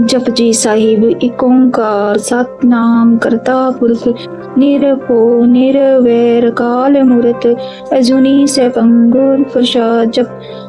ਜਪਜੀ ਸਾਹਿਬ ਏਕ ਓੰਕਾਰ ਸਤਨਾਮ ਕਰਤਾ ਪੁਰਖ, ਨਿਰਭਉ, ਨਿਰਵੈਰ ਕਾਲ ਮੂਰਤ, ਅਜੂਨੀ ਸੈਭੰ ਪ੍ਰਸਾਦ ਜਪ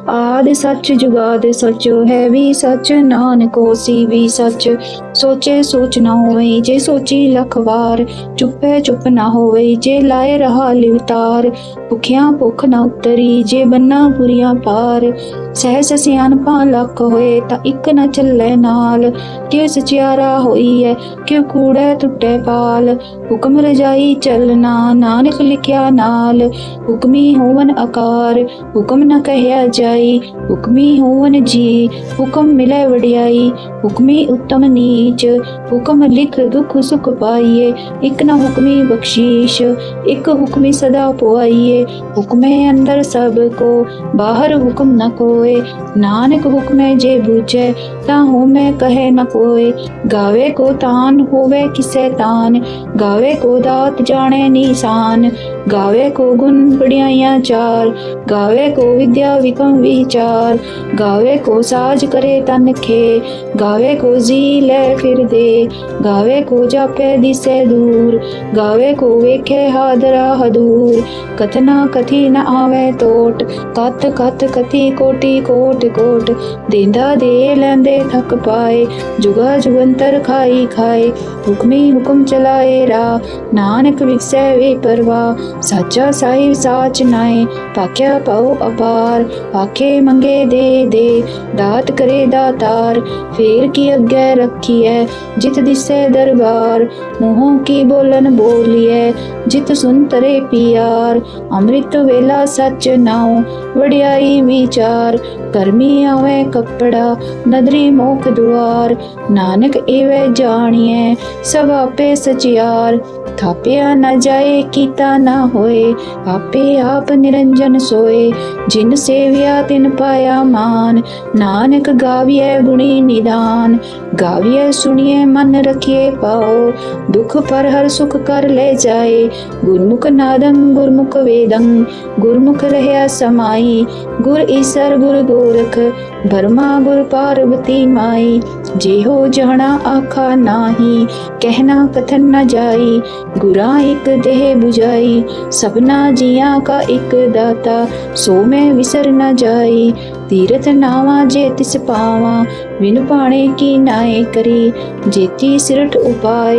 ਆਦ ਸੱਚ ਜੁਗਾਦ ਸੱਚ, ਹੈ ਵੀ ਸੱਚ, ਨਾਨਕ ਹੋਸੀ ਵੀ ਸੱਚ, ਸੋਚੇ ਸੋਚ ਨਾ ਹੋਵੇ, ਜੇ ਸੋਚੀ ਲੱਖ ਵਾਰ, ਚੁੱਪੇ ਚੁੱਪ ਨਾ ਹੋਵੇ, ਜੇ ਲਾਏ ਰਹਾ ਲਿਵਤਾਰ ਭੁਖਿਆਂ ਭੁੱਖ ਨਾ ਉਤਰੀ, ਜੇ ਬੰਨਾ ਪੁਰੀਆਂ ਪਾਰ ਸਹਿਸ ਸਿਆਣਪਾਂ ਲੱਖ ਹੋਏ, ਤਾਂ ਇੱਕ ਨਾ ਚੱਲੇ ਨਾਲ किस चियारा होई है, क्यों कूड़े टुटे पाल। हुक्म रजाई चलना, नानक लिखिया नाल। हुक्मी होवन आकार हुक्म न कहया जाई। हुक्मी होवन जी, हुक्म मिले वडियाई। हुक्मी उत्तम नीच, हुक्म लिख दुख सुख पाइए एक न हुक्मी बख्शीश एक हुक्मी सदा पुआइए हुक्मे अंदर सबको, बाहर हुक्म न कोए। नानक हुक्मे जे बूझे, ता हूँ मैं कहे न कोई गावे को तान होवे किसे तान गावे को दात जाने निशान। गावे को गुण बढ़िया चार, गावे को विद्या विकम विचार, गावे को साज करे तन खे, गावे को जी ले फिर दे, गावे को जापे दिसे दूर, गावे को वेखे हादरा हदूर, कथना कथी न आवे तोट, कत कत कथी कोटि कोट कोट, देंदा दे लेंदे थक पाए, जुगा जुगंतर खाई खाए, हुक्मी हुक्म चलाए रा, नानक विकसै वे परवा ਸਾਚਾ ਸਾਹਿਬ ਸਾਚ ਨਾਏ ਪਾਕਿਆ ਪਾਉ ਅਪਾਰ, ਆਖੇ ਮੰਗੇ ਦੇ ਦੇ, ਦਾਤ ਕਰੇ ਦਾਤਾਰ, ਫੇਰ ਕੀ ਅੱਗੇ ਰੱਖੀਐ, ਜਿਤ ਦਿਸੈ ਦਰਬਾਰ, ਮੂੰਹੋਂ ਕੀ ਬੋਲਨ ਬੋਲੀਐ, ਜਿਤ ਸੁਨ ਤਰੇ ਪਿਆਰ, ਅੰਮ੍ਰਿਤ ਵੇਲਾ ਸੱਚ ਨਾਉ, ਵਡਿਆਈ ਵਿਚਾਰ, ਕਰਮੀ ਆਵੇ ਕੱਪੜਾ, ਨਦਰੀ ਮੋਖ ਦੁਆਰ, ਨਾਨਕ ਏਵੇਂ ਜਾਣੀਐ, ਸਭ ਆਪੇ ਸਚਿਆਰ, ਥਾਪਿਆ ਨਾ ਜਾਏ ਕੀਤਾ ਨਾ होए आपे आप निरंजन सोए, जिन सेविया तिन पाया मान। नानक गाविए गुणी निदान, गाविए सुनिए मन रखिए पाओ। दुख पर हर सुख कर ले जाए, गुरमुख नादं गुरमुख वेदं। गुरमुख रहया समाई गुर ईश्वर गुर गोरख। ब्रह्मा गुर पार्वती माई जे हो जाना आखा नाही, कहना कथन न जाई, गुरा एक देह बुझाई सपना जिया का एक दाता, सो मैं विसर न जाई। तीरथ नावा जेत सिपावा विन पाने की नाए करी जेती सिरठ उपाय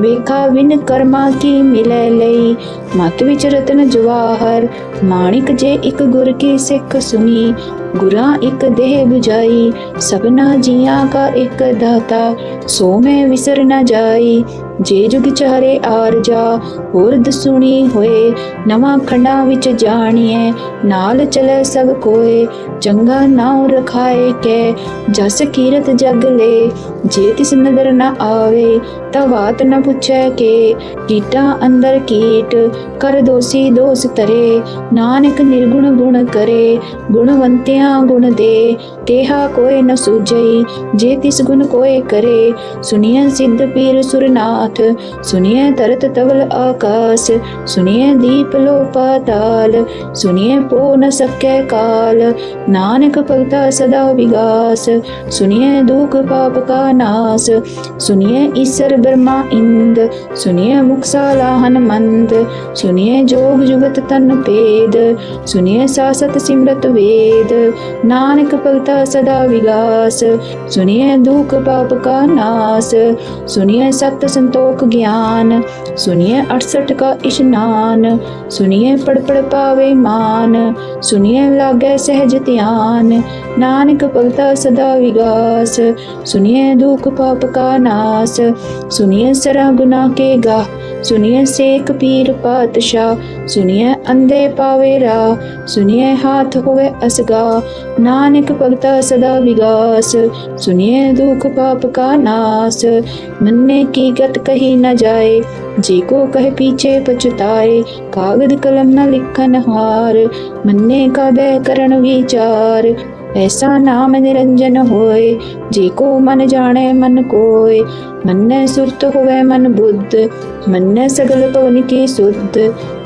वेखा विन कर्मा की मिले लई। मत विच रतन जवाहर, माणिक जे इक गुर की सिख सुनी। गुरा इक देह बुझाई सपना जिया का एक दाता। सो में विसर न जाई। ਜੇ ਜੁਗ ਚਾਰੇ ਆਰ ਜਾ ਹੋਰ ਦਸੁਣੀ ਹੋਏ ਨਵਾਂ ਖੰਡਾਂ ਵਿੱਚ ਜਾਣੀਏ ਨਾਲ ਚਲੇ ਸਭ ਕੋਏ ਚੰਗਾ ਨਾਉ ਰਖਾਏ ਕੇ ਜਸ ਕੀਰਤ ਜਗ ਲੈ ਜੇ ਤਿਸ ਨਦਰ ਨ ਆਵੇ ਤਾਂ ਬਾਤ ਨ ਪੁੱਛੈ ਕੇ ਕੀਟਾਂ ਅੰਦਰ ਕੀਟ, ਕਰ ਦੋਸੀ ਦੋਸ ਤਰੇ ਨਾਨਕ ਨਿਰਗੁਣ ਗੁਣ ਕਰੇ, ਗੁਣਵੰਤਿਆਂ ਗੁਣ ਦੇ, ਤੇਹਾ ਕੋਈ ਨ ਸੂਝਈ, ਜੇ ਤਿਸ ਗੁਣ ਕੋਏ ਕਰੇ, ਸੁਣੀਐ ਸਿੱਧ ਪੀਰ ਸੁਰਨਾਥ, ਸੁਣੀਐ ਤਰਤ ਤਵਲ ਆਕਾਸ, ਸੁਣੀਐ ਦੀਪ ਲੋ ਪਾਤਾਲ ਸੁਣੀਐ ਪੋ ਨ ਸਕੈ ਕਾਲ, ਨਾਨਕ ਭਗਤਾ ਸਦਾ ਵਿਗਾਸ, ਸੁਣੀਐ ਦੁਖ ਪਾਪ ਕਾ ਨਾਸ, ਸੁਣੀਐ ਈਸਰ ਬ੍ਰਹਮਾ ਇੰਦ ਸੁਨਿਏ ਮੁਖਸਾਲਾ ਹਨਮੰਦ ਸੁਨਿਏ ਜੋਗ ਜੁਗਤ ਤਨ ਭੇਦ ਸੁਨਿਏ ਸਾਸਤ ਸਿਮਰਤ ਵੇਦ, ਨਾਨਕ ਭਗਤਾ ਸਦਾ ਵਿਗਾਸ ਸੁਨਿਏ ਦੁਖ ਪਾਪ ਕਾ ਨਾਸ ਸੁਨਿਏ ਸਤ ਸੰਤੋਖ ਗਿਆਨ ਸੁਨਿਏ 68 ਕਾ ਇਸ਼ਨਾਨ ਸੁਨਿਏ ਪੜ ਪੜ ਪਾਵੇ ਮਾਨ ਸੁਨਿਏ ਲਾਗੇ ਸਹਿਜ ਧਿਆਨ, ਨਾਨਕ ਭਗਤਾ ਸਦਾ ਵਿਗਾਸ ਸੁਨਿਏ ਦੁਖ ਪਾਪ ਕਾ ਨਾਸ सुनिए सरा गुना के गा सुनिए सेक पीर पातशाह, सुनिए अंधे पावे रा, सुनिए हाथ होवे असगा, नानक भगता सदा विगास, सुनिए दुख पाप का नास, मन्ने की गत कही न जाए, जी को कहे पीछे पछताए, कागद कलम न लिखन हार, मन्ने का बह करण विचार, ऐसा नाम निरंजन होए, जी को मन जाने मन कोय मन्ने सुरत होवे मन बुद्ध मन सगल पवन की सुध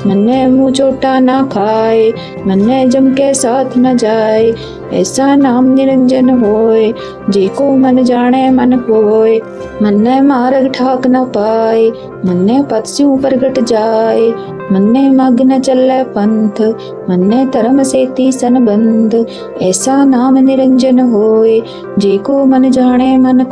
मन मुँह चोटा ना खाए मन जम के साथ न जाए। ऐसा नाम निरंजन होए जे को मन जाने मन कोय मन मार्ग ठाक न पाए मन से प्रगट जाए। मन्ने मग न चले पंथ, मन्ने धर्म सेती संबंध ऐसा नाम निरंजन होए जे को मन जाने मन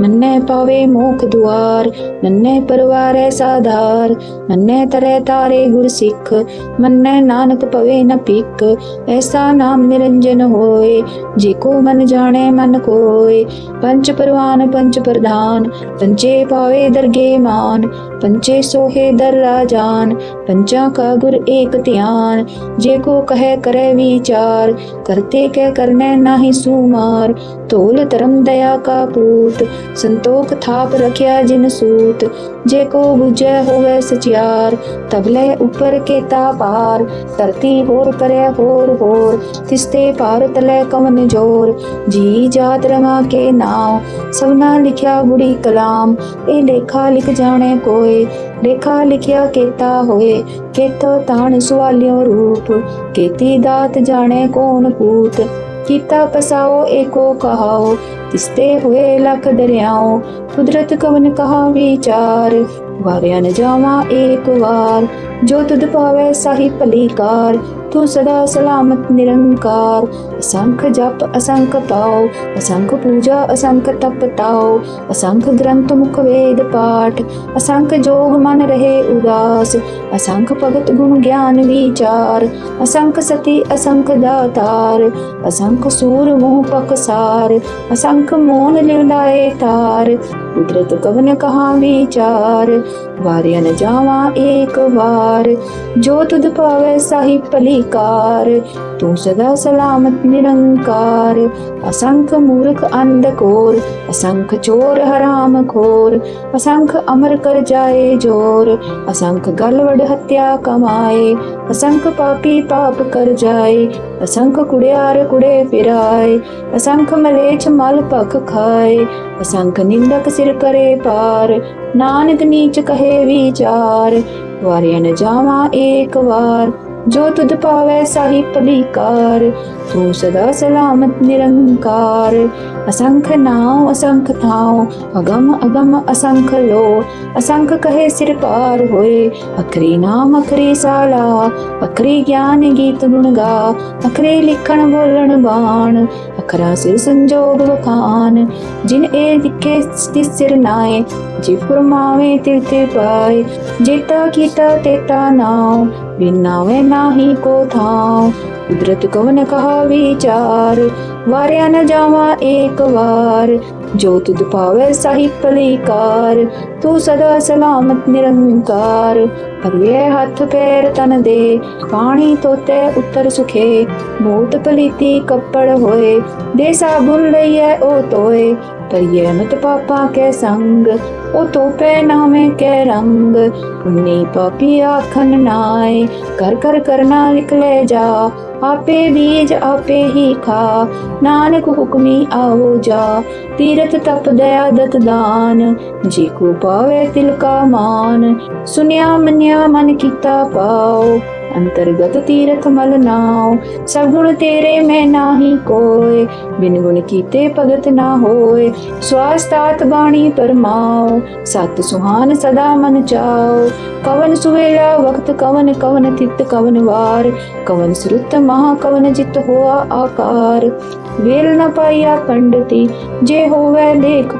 ਮੰਨੇ ਪਾਵੇ ਮੋਖ ਦੁਆਰ ਮੰਨੇ ਪਰਵਾਰੇ ਸਾਧਾਰ ਮੰਨੇ ਤਰੇ ਤਾਰੇ ਗੁਰ ਸਿੱਖ, ਮੰਨੇ ਨਾਨਕ ਪਵੇ ਨ ਪਿੱਕ ਐਸਾ ਨਾਮ ਨਿਰੰਜਨ ਹੋਏ, ਜੇ ਕੋ ਮਨ ਜਾਣੇ ਮਨ ਕੋਏ, ਪੰਚ ਪਰਵਾਨ ਪੰਚ ਪ੍ਰਧਾਨ, ਪੰਚੇ ਪਾਵੇ ਦਰਗੇ ਮਾਨ पंचे सोहे दर राजान, पंचा का गुर एक ध्यान जे को कहे, करे विचार, करते के करने नाही सुमार। तोल धर्म दया का पूत, संतोख थाप रखिया जिन सूत। जे को बुझे होवे सचियार, तबले ऊपर के पार। धरती होर करे होर होर, तिस्ते पार तले कवन ज़ोर। जी जात रमा के नाव, सबना लिखिया बुढ़ी कलाम। ए लेखा लिख जाने कोई लेखा लिखिया केता होए केतो ताण सवालियो रूप केती दात जाने कौन पूत ਕੀਤਾ ਪਸਾਓ ਏਕੋ ਕਹਾਓ ਤਿਸਤੇ ਹੋਏ ਲਖ ਦਰਿਆਓ ਕੁਦਰਤ ਕਵਨ ਕਹਾ ਵਿਚਾਰ ਵਾਰਿਆ ਨ ਜਾਵਾ ਏਕ ਵਾਰ ਜੋ ਤੁਧ ਪਾਵੈ ਸਾਹੀ ਭਲੀਕਾਰ, ਤੂੰ ਸਦਾ ਸਲਾਮਤ ਨਿਰੰਕਾਰ। ਅਸੰਖ ਜਪ, ਅਸੰਖ ਪਾਓ, ਅਸੰਖ ਪੂਜਾ, ਅਸੰਖ ਤਪ ਤਾਓ। ਅਸੰਖ ਗ੍ਰੰਥ ਮੁਖ ਵੇਦ ਪਾਠ, ਅਸੰਖ ਜੋਗ ਮਨ ਰਹੇ ਉਦਾਸ। ਅਸੰਖ ਭਗਤ ਗੁਣ ਗਿਆਨ ਵਿਚਾਰ, ਅਸੰਖ ਸਤੀ, ਅਸੰਖ ਦਾਤਾਰ। ਅਸੰਖ ਸੂਰ ਮੋਹ ਪਕਸਾਰ ਅਸੰਖ ਮੋਨ ਲਿਵਲਾਏ ਤਾਰ। ਕੁਦਰਤ ਕਵਨ ਕਹਾ ਵਿਚਾਰ, ਵਾਰਿਆ ਨ ਜਾਵਾ ਏਕ ਵਾਰ। कार जो तुद पावे साही भली तू सदा सलामत निरंकार। असंख मूर्ख अंध कोर, असंख चोर हराम खोर। असंख अमर कर जाए ज़ोर, असंख गलवड़ हत्या कमाए। असंख पापी पाप कर जाए ਅਸੰਖ ਕੁੜਿਆਰ ਕੁੜੇ ਫਿਰਾਏ, ਅਸੰਖ ਮਲੇਛ ਮਲ ਭਖ ਖਾਏ, ਅਸੰਖ ਨਿੰਦਕ ਸਿਰ ਕਰੇ ਪਾਰ, ਨਾਨਕ ਨੀਚ ਕਹੇ ਵਿਚਾਰ, ਵਾਰਿਆ ਨ ਜਾਵਾ ਏਕ ਵਾਰ। ਜੋ ਤੁਧ ਪਾਵੈ ਸਾਹੀ ਭਲੀਕਾਰ ਤੂੰ ਸਦਾ ਸਲਾਮਤ ਨਿਰੰਕਾਰ। ਅਸੰਖ ਨਾਉ, ਅਸੰਖ ਥਾਉ, ਅਗਮ ਅਗਮ ਅਸੰਖ ਲੋ। ਅਸੰਖ ਕਹੇ ਸਿਰ ਪਾਰ ਹੋਏ, ਅਖਰੀ ਨਾਮ, ਅਖਰੀ ਸਾਲਾ। ਅਖਰੀ ਗਿਆਨ ਗੀਤ ਗੁਣ ਗਾ, ਅਖਰੇ ਲਿਖਣ ਬੋਲਣ ਬਾਣ। ਅਖਰਾ ਸਿਰ ਸੰਜੋਗ ਵਖਾਨ ਜਿਨ ਇਹ ਦਿਖੇ ਤਿਸ ਸਿਰ ਨਾਏ, ਜਿ ਫਰਮਾਵੇ ਤਿਲ ਤੇ ਪਾਏ। ਜੇਤਾ ਕੀਤਾ ਤੇਤਾ ਨਾਉ बिनावे नाही को था कुदरत कवन कहा विचार, वारिया न जावा एक बार जो तुद पावे साहिब पलिकार, तू सदा सलामत निरंकार। हरिये हाथ पैर तन दे पानी तोते उत्तर सुखे। मूत पलीती कपड़ होए दे साबुन लइए ओ तोए। करिए अमित पापा के संग। ओ तो पहनावे के रंग उन्नी पापी आखन नाय। कर कर करना निकले जा, आपे बीज आपे ही खा। नानक हुक्मी आओ जा, तीरथ तप दया दत दान। जी को पावे तिल का मान, सुनिया मनिया मन किता पाओ। ਅੰਤਰਗਤ ਤੀਰਥ ਮਲ ਨਾਉ ਸਭ ਗੁਣ ਤੇਰੇ ਮੈਂ ਨਾਹੀ ਕੋਏ ਬਿਨ ਗੁਣ ਕੀਤੇ ਭਗਤ ਨਾ ਹੋਏ ਸਵਾਸਤਾਤ ਬਾਣੀ ਪਰਮਾਉ ਸਤ ਸੁਹਾਨ ਸਦਾ ਮਨ ਚਾਓ ਕਵਨ ਸੁਵੇਲਾ ਵਕਤ ਕਵਨ ਕਵਨ ਤਿਤ ਕਵਨ ਵਾਰ ਕਵਨ ਸੁਰਤ ਮਹਾ ਕਵਨ ਜਿਤ ਹੋਆ ਆਕਾਰ ਵੇਲ ਨ ਪਾਇਆ ਪੰਡਤੀ ਜੇ ਹੋਵੇ ਲੇਖ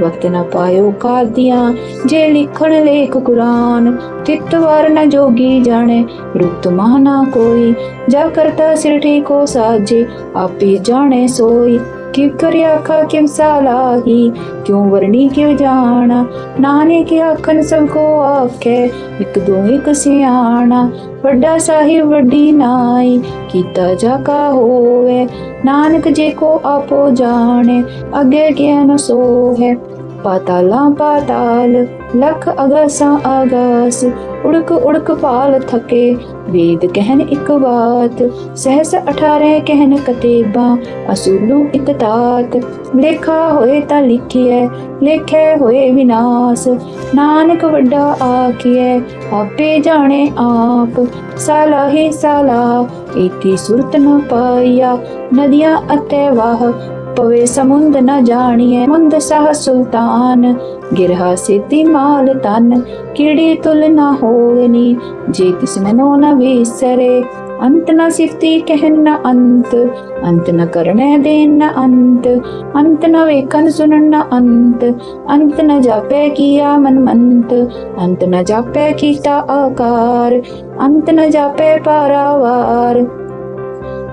वक्त न पायो कादियाँ जे लिखण लेख कुरान तित्तवार न जोगी जाने रुत माना कोई। जा करता सिरठी को साजे, आपे जाने सोई। ਕਿ ਕਰਿਆ ਕਾ ਕਿਮ ਸਾਲਾਹੀ? ਕਿਉ ਵਰਣੀ ਕਿਉ ਜਾਣਾ? ਨਾਨਕ ਆਖਣ ਆਖਨ ਸਭ ਕੋ ਆਖੇ ਇਕ ਦੋ ਇਕ ਸਿਆਣਾ। ਵੱਡਾ ਸਾਹਿਬ, ਵੱਡੀ ਨਾਈ, ਕੀਤਾ ਜਾ ਕਾ ਹੋਵੇ। ਨਾਨਕ ਜੇ ਕੋ ਆਪੋ ਜਾਣੇ, ਅਗੇ ਗਿਆਨ ਸੋ ਹੈ पाताला, पाताल, लख अगसा आगास। उड़क उड़क पाल थके, वेद कहन इक बात। सहस अठारह कहन कतेबा असूलू इक तात। लेखा होए ता लिखिए लेखे होए विनाश। नानक वड्डा आखिए आपे जाने आप। साला हे साला इति सुरत न पाया नदियाँ अते वाह। ਪਵੇ ਸਮੁੰਦ ਨ ਜਾਣੀਐ, ਮੁੰਦ ਸਹ ਸੁਲਤਾਨ। ਗਿਰਹਾ ਸਿੱਧੀ ਮਾਲ ਤਨ ਕੀੜੀ ਤੁਲ ਨਾ ਹੋਵਨੀ? ਜੇ ਤਿਸ ਮਨੋ ਨ ਵਿਸਰੇ, ਅੰਤ ਨ ਸਿਫਤੀ ਕਹਿਨ ਨ ਅੰਤ। ਅੰਤ ਨ ਕਰਨੇ ਦੇਨ ਨ ਅੰਤ ਅੰਤ ਨ ਵੇਖਨ ਸੁਣਨ ਨ ਅੰਤ। ਅੰਤ ਨ ਜਾਪੈ ਕੀਆ ਮਨ ਮੰਤ ਅੰਤ ਨ ਜਾਪੈ ਕੀਤਾ ਆਕਾਰ। ਅੰਤ ਨ ਜਾਪੇ ਪਾਰਾਵਾਰ।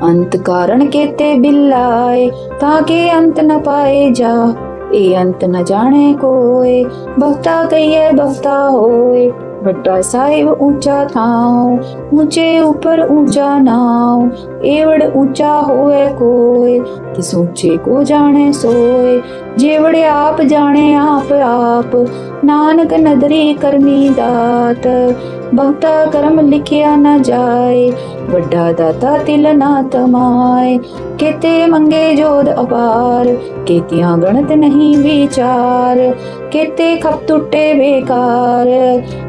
अंत कारण के ते बिल्लाए, ताके अंत न पाए जा। ए अंत न जाने कोय बहता कहिए बहता होए। बड़ा साहिब ऊँचा थाओ, ऊँचे ऊपर ऊँचा नाओ। एवड़ ऊँचा होए कोय कि सोचे को जाने सोए। जेवड़े आप जाने आप आप, नानक नदरी करनी दात। बहुता कर्म लिखिया न जाए ਵੱਡਾ ਦਾਤਾ ਤਿਲ ਨਾ ਤਮਾਏ ਕਿਤੇ ਮੰਗੇ ਜੋਦ ਅਪਾਰ। ਕੀਤਿਆਂ ਗਣਤ ਨਹੀਂ ਵਿਚਾਰ। ਕਿਤੇ ਖਪ ਟੁੱਟੇ ਬੇਕਾਰ।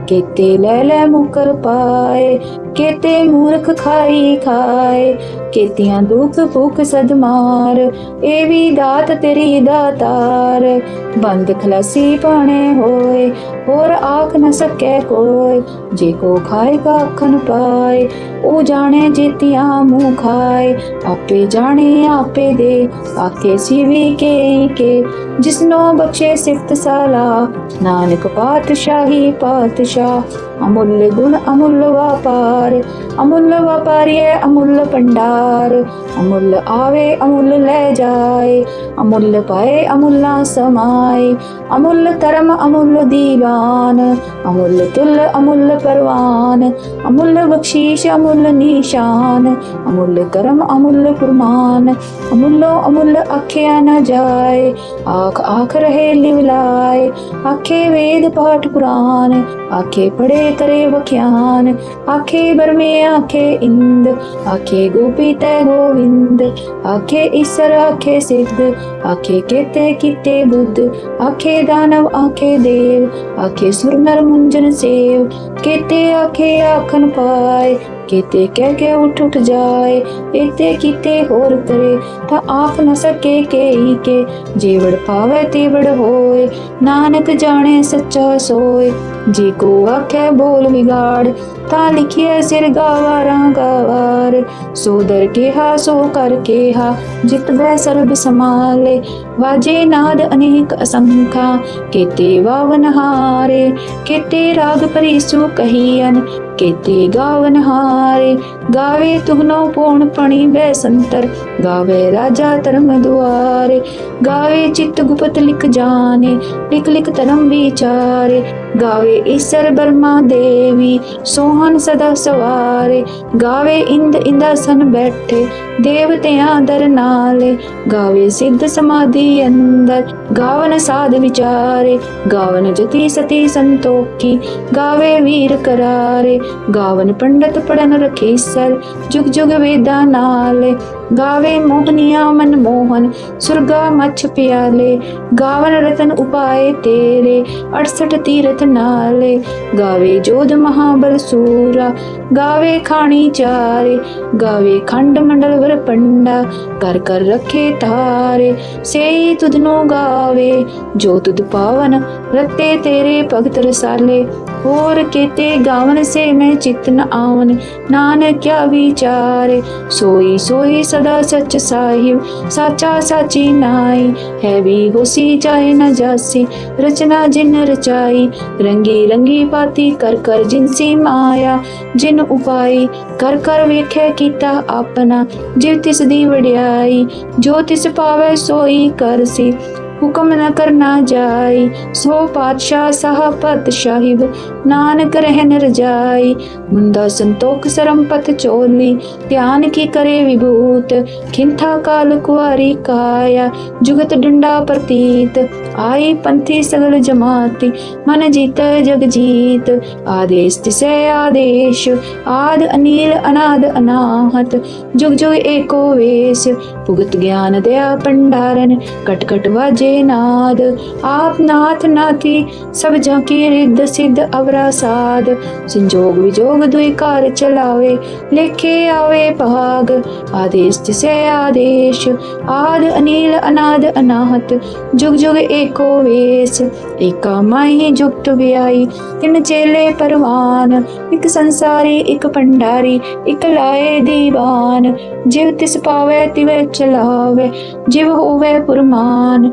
ਕਿਤੇ ਲੈ ਲੈ ਮੁਕਰ ਪਾਏ। ਕਿਤੇ ਮੂਰਖ ਖਾਈ ਖਾਏ। ਕੀਤਿਆਂ ਦੁੱਖ ਭੁੱਖ ਸਦਮਾਰ ਇਹ ਵੀ ਦਾਤ ਤੇਰੀ ਦਾਤਾਰ। ਬੰਦ ਖਲਾਸੀ ਪਾਣੇ ਹੋਏ। ਹੋਰ ਆਖ ਨਾ ਸਕੇ ਕੋਈ ਜੇ ਕੋ ਖਾਏਗਾ ਅੱਖਨ ਪਾਏ। ਉਹ ਜਾਣੇ जाने जितिया मुँह खाए आपे जाने, आपे दे, आके सिवे के के जिसनो बख्शे सिफत साला, नानक पातशाही पातशाह। अमूल्य गुण, अमूल्य व्यापार, अमूल्य व्यापारी है, अमूल्य भंडार। अमूल्य आवे, अमूल्य ले जाए, अमूल्य पाए, अमूल्य समाए। अमूल्य कर्म अमूल्य दीवान, अमूल्य तुल्य अमूल्य परवान। अमूल्य बख्शीश, अमूल्य निशान, अमूल्य कर्म, अमूल्य कुरमान अमूल्य अमूल्य आख्या न जाए आख आख रहे लिवलाए। आखे वेद पाठ पुराण, आखे पढ़े नेत्रे वख्यान। आखे बर्मे आखे इंद, आखे गोपी तय गोविंद। आखे ईश्वर, आखे सिद्ध। आखे केते किते बुद्ध। आखे दानव, आखे देव। आखे सुर नर मुंजन सेव। केते आखे आखन पाए। केते के के उठ उठ जाए एते किते और तरे ता आप न सके के ही के। जेवड़ पावे तेवड़ होए, नानक जाने सच्चा सोए। जी को आखे बोल बिगाड़ ਤਾਂ ਲਿਖਿਆ ਸਿਰ ਗਾਵਾਰਾਂ ਗਾਵਾਰ। ਸੋ ਦਰ ਕਿਹਾ, ਸੋ ਕਰ ਕਿਹਾ, ਜਿਤ ਬੈ ਸਰਬ ਸਮਾਲੇ ਵਾਜੇ ਨਾਦ ਅਨੇਕ ਅਸੰਖਾ, ਕੀਤੇ ਵਾਵਨ ਹਾਰੇ। ਕੀਤੇ ਰਾਗ ਪਰਿਸੂ ਕਹੀਨ ਕੀਤੇ ਗਾਵਨ ਹਾਰੇ। ਗਾਵੇ ਤੁਹਨੋ ਪੂਣ ਪਣੀ ਬੈ ਸੰਤਰ, ਗਾਵੇ ਰਾਜਾ ਧਰਮ ਦੁਆਰੇ, ਗਾਵੇ ਚਿਤ ਗੁਪਤ ਲਿਖ ਜਾਣੇ, ਲਿਖ ਲਿਖ ਧਰਮ ਵਿਚਾਰੇ, ਗਾਵੇ ਈਸਰ ਬਰਮਾ ਦੇਵੀ, ਸੋਹਣ ਸਦਾ ਸਵਾਰੇ, ਗਾਵੇ ਇੰਦ ਇੰਦਾ ਸਨ ਬੈਠੇ ਦੇਵਤਿਆਂ ਦਰ ਨਾਲੇ, ਗਾਵੇ ਸਿੱਧ ਸਮਾਧੀ ਅੰਦਰ, ਗਾਵਨ ਸਾਧ ਵਿਚਾਰੇ, ਗਾਵਨ ਜਤੀ ਸਤੀ ਸੰਤੋਖੀ, ਗਾਵੇ ਵੀਰ ਕਰਾਰੇ, ਗਾਵਨ ਪੰਡਤ ਪੜਨ ਰਖੇ ਸਰ ਜੁਗ ਜੁਗ ਵੇਦਾਂ ਨਾਲੇ ਗਾਵੇ ਮੋਹਨੀਆ ਮਨ ਮੋਹਨ, ਸੁਰਗਾ ਮਛ ਪਿਆਲੇ, ਗਾਵਨ ਰਤਨ ਉਪਾਏ ਤੇਰੇ 68 ਤੀਰਥ ਨਾਲੇ। ਗਾਵੇ ਜੋਧ ਮਹਾਬਲ ਸੂਰਾ, ਗਾਵੇ ਖਾਣੀ ਚਾਰੇ, ਗਾਵੇ ਖੰਡ ਮੰਡਲ ਵਰ ਪੰਡਾ, ਕਰ ਕਰ ਰਖੇ ਤਾਰੇ। ਸੇਈ ਤੁਧ ਗਾਵੇ, ਜੋ ਤੁਧ ਪਾਵਨ, ਰਤੇ ਤੇਰੇ ਭਗਤ ਰਸਾਲੇ। ਹੋਰ ਕੀਤੇ ਗਾਵਨ ਸੇ ਮੈਂ ਚਿਤਨ ਆਵਨ, ਨਾਨਕ ਕਿਆ ਵਿਚਾਰੇ। ਸੋਈ ਸੋਈ सदा सच साहिब, साचा साची नाई। है भी होसी जाए न जासी, रचना जिन रचाई। रंगी रंगी पाती कर कर जिनसी माया, जिन उपाय कर कर वेख्या कीता अपना जिव तिस दी वड्याई, जो तिस पावे सोई करसी। ਹੁਕਮ ਨ ਕਰਨਾ ਜਾਈ ਸੋ ਪਾਤਸ਼ਾਹ ਸਾਹਿਬਤ ਸਾਹਿਬ, ਨਾਨਕ ਰਹਿਨ ਰਜਾਈ ਮੁੰਦਾ ਸੰਤੋਖ ਸਰਮ ਚੋਲੀ, ਧਿਆਨ ਕੀ ਕਰੇ ਵਿਭੂਤ? ਖਿੰਥਾ ਕਾਲ ਕੁਆਰੀ ਕਾਇਆ, ਜੁਗਤ ਡੰਡਾ ਪ੍ਰਤੀਤ। ਆਈ ਪੰਥੀ ਸਗਲ ਜਮਾਤੀ, ਮਨ ਜੀਤ ਜਗ ਜੀਤ। ਆਦੇਸ਼ ਤਿਸੈ ਆਦੇਸ਼, ਆਦ ਅਨੀਲ ਅਨਾਦ ਅਨਾਹਤ। ਜੁਗ ਜੁਗ ਏਕੋ ਵੇਸ, ਭੁਗਤ ਗਿਆਨ ਦਇਆ ਪੰਡਾਰਨ ਕਟ ਕਟ ਵਾਜੇ नाद। आप नाथ नाथी सब जाके रिद्ध सिद्ध अवरा साध। संजोग विजोग दुई कार चलावे, लेखे आवे भाग आदेश जिसे आदेश, आद अनिल अनाद अनाहत। जुग जुग एको वेश, एका माही जुक्त व्याई तिन चेले परवान, एक संसारी, एक पंडारी, एक लाए दीवान। जीव तिस पावे तिवे चलावे, जीव होवे पुरमान।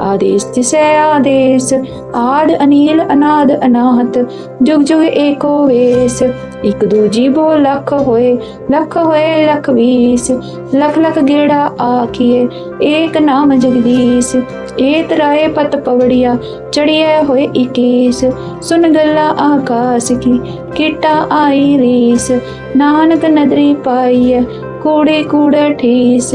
ਆਦੇਸ਼ ਤਿਸੈ ਆਦੇਸ਼ ਆਦ ਅਨੀਲ ਅਨਾਦ ਅਨਾਹਤ ਜੁਗ ਜੁਗ ਏਕੋ ਵੇਸ ਇੱਕ ਦੂਜੀ ਬੋ ਲੱਖ ਹੋਏ ਲੱਖ ਹੋਏ ਲੱਖ ਵੀਸ ਲੱਖ ਲੱਖ ਗੇੜਾ ਆਖੀਏ ਏਕ ਨਾਮ ਜਗਦੀਸ਼ ਏ ਤਰਾਏ ਪਤ ਪਵੜਿਆ ਚੜਿਆ ਹੋਏ 21 ਸੁਨ ਗੱਲਾਂ ਆਕਾਸ ਕੀ ਕੀਟਾ ਆਈ ਰੀਸ ਨਾਨਕ ਨਦਰੀ ਪਾਈਐ ਕੂੜੇ ਕੂੜੇ ਠੀਸ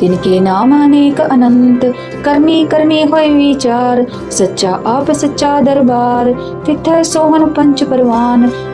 ਤਿਨ ਕੇ ਨਾਮ ਅਨੇਕ ਅਨੰਤ, ਕਰਮੀ ਕਰਮੀ ਹੋਏ ਵਿਚਾਰ, ਸੱਚਾ ਆਪ ਸੱਚਾ ਦਰਬਾਰ, ਤਿੱਥੈ ਸੋਹਣ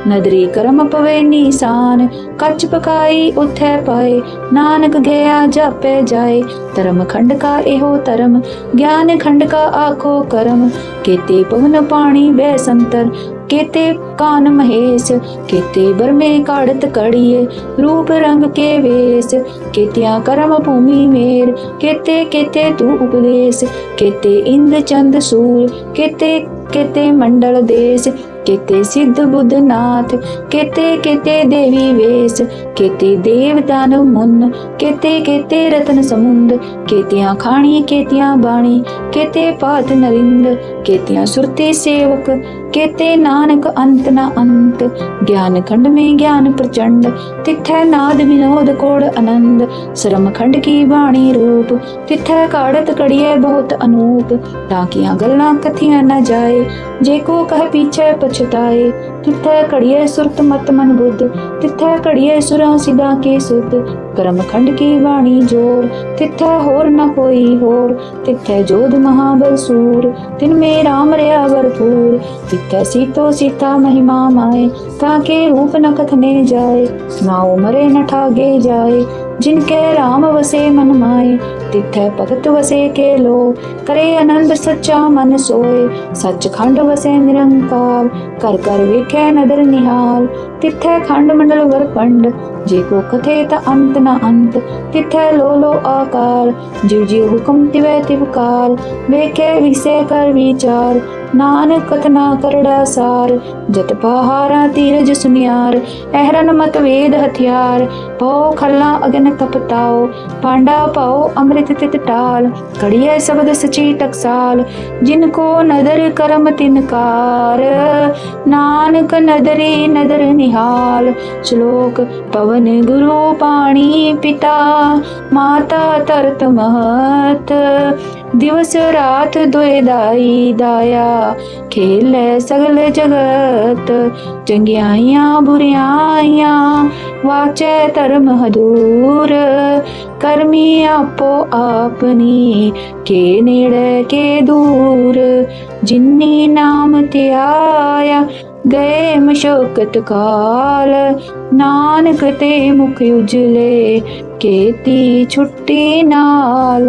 ਨਦਰੀ ਕਰਮ ਪਵੇ ਨੀਸਾਨ, ਕੱਚ ਪਕਾਈ ਉਥੈ ਪਾਏ, ਨਾਨਕ ਗਿਆ ਜਾਪੇ ਜਾਏ, ਧਰਮ ਖੰਡ ਕਾ ਇਹੋ ਧਰਮ, ਗਿਆਨ ਖੰਡ ਕਾ ਆਖੋ ਕਰਮ, ਕੇਤੇ ਪਵਨ ਪਾਣੀ ਬੈ ਸੰਤਰ केते कान महेश, केते बरमे काड़त कड़िए रूप रंग के वेश। केतिया कर्म भूमि मेर, केते केते तू उपदेश केते इंद्र चंद सूर, केते केते मंडल देश। केते सिद्ध बुद्ध नाथ, केते केते देवी वेश। केते देव दानव मुन, केते केते रतन समुंद। केतियाँ खाणी, केतियाँ बाणी, केते पात नरिंद। केतियाँ सुरते सेवक केते नानक अंत न अंत। ज्ञान खंड में ज्ञान प्रचंड। तिथै नाद विनोद कोड आनंद। श्रम खंड की बाणी रूप। तिथै काड़त कड़िए बहुत अनूप। ताकियाँ गल्लां कथिया न जाए। जे को कह पीछे पछताए। तिथै कड़िए सुरत मत मन बुद्ध। तिथै कड़िए सुरा सिदा के सुध करम खंड की वाणी ज़ोर। तिथै होर न कोई होर। तिथे जोध महाबल सूर। तिन में राम रया भरपूर। तिथे सीतो सीता महिमा माए। ताके रूप न कथने जाए। ना उमरे न ठागे जाए। जिनके राम वसे मन माए तिथै भगत वसे के लो करे आनंद सच्चा मन सोए सच खंड वसे निरंकार। कर कर वेखे नदर निहाल, तिथै खंड मंडल वर पंड। जे को कथे त अंत न अंत, तिथै लो लो आकार। जीव जिव हुकम तिवे तिवकार वेखे विसे कर विचार। ਨਾਨਕ ਕਥਨਾ ਕਰੜਾ ਸਾਰ ਜਤ ਪਹਾਰਾ ਤੀਰਜ ਸੁਨਿਆਰ ਅਹਰਨ ਮਤ ਵੇਦ ਹਥਿਆਰ ਪਉ ਖੱਲਾ ਅਗਨ ਕਪਤਾਓ ਪਾਂਡਾ ਪਾਓ ਅੰਮ੍ਰਿਤ ਤਿਤ ਟਾਲ ਕੜੀਏ ਸ਼ਬਦ ਸਚੀ ਟਕਸਾਲ ਜਿਨ ਕੋ ਨਦਰ ਕਰਮ ਤਿਨਕਾਰ ਨਾਨਕ ਨਦਰੀ ਨਦਰ ਨਿਹਾਲ ਸ਼ਲੋਕ ਪਵਨ ਗੁਰੂ ਪਾਣੀ ਪਿਤਾ ਮਾਤਾ ਤਰਤ ਮਹਤ ਦਿਵਸ ਰਾਤ ਦੁਇ ਦਾਈ ਦਾਇਆ, ਖੇਲੇ ਸਗਲ ਜਗਤ, ਚੰਗਿਆਈਆਂ ਬੁਰੀਆਈਆਂ, ਵਾਚੈ ਧਰਮ ਹਦੂਰ, ਕਰਮੀ ਆਪੋ ਆਪਨੀ ਕੇ ਨੇੜੇ ਕੇ ਦੂਰ, ਜਿਨੀ ਨਾਮ ਧਿਆਇਆ, ਗਏ ਮਸ਼ਕਤ ਕਾਲ, ਨਾਨਕ ਤੇ ਮੁਖ ਉਜਲੇ, ਕੀਤੀ ਛੁੱਟੀ ਨਾਲ।